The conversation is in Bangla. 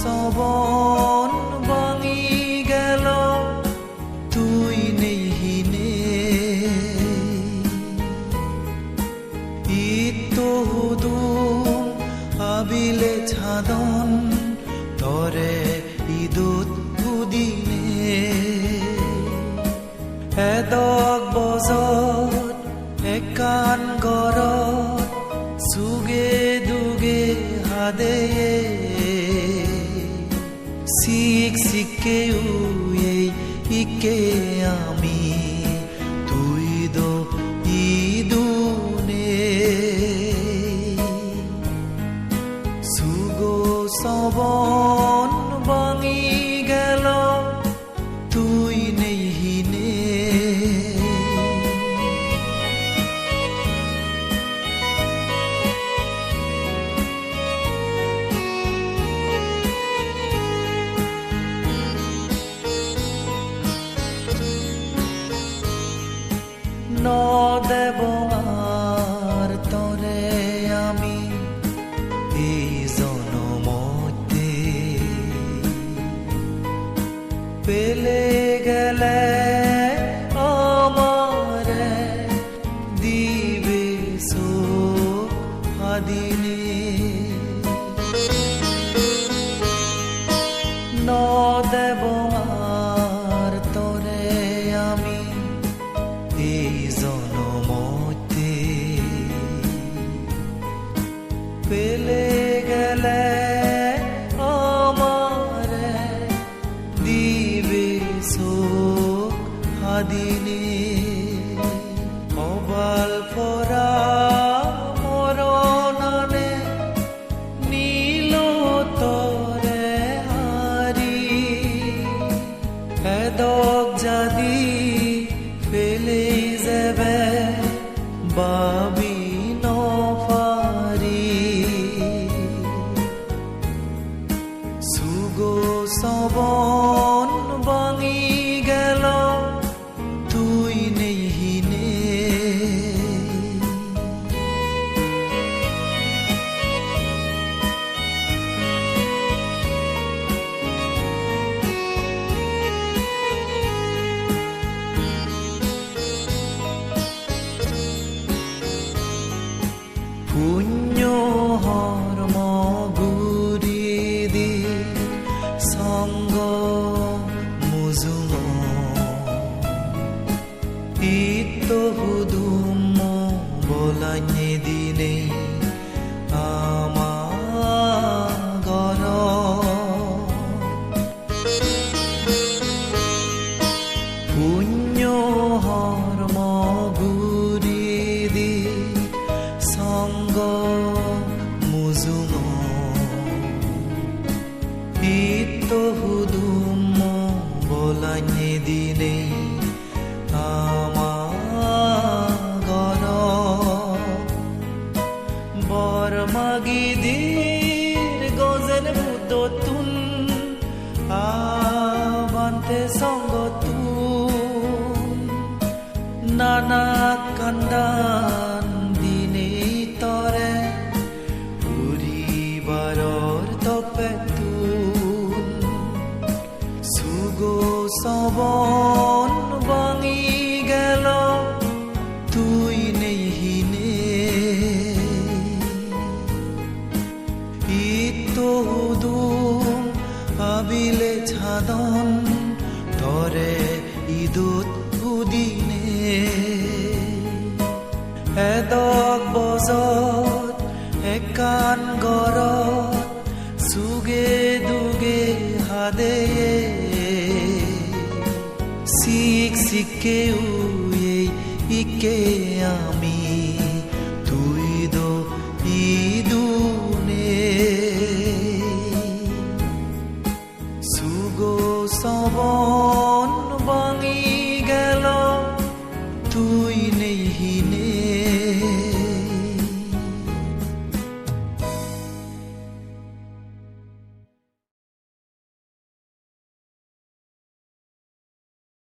সবন ভাঙি গেল, তুই নেই হিনে আবিলে ছাদন, তরে ইদুত দুদিনে এদক বজত একান গরত সুগে দুগে হাদে শিখ শিখে এই ইকে আমি দেব আর তরে আমি এই জনমতে পেলে গেলে আমারে দিবে সুখ আদিনে। এই জনমতে পেলে গেলে আমারে দিবে সুখ আদিনে সুগো সবন বাঙি বলাnye দিনে আবান্তে সঙ্গতুন নানা কান্দান দিনে তরে, পরিবারর তপে তুন সুগো সবন বাঙি গেল, তুই নেই আবিলে ছাদন ঝরে ইদুত বুদিনে এদক বজত, একান গর সুগে দুগে হাদে। সিক সিকে উয়ে, ইকে আমি, তুই দো ইদুনে সুগো সবন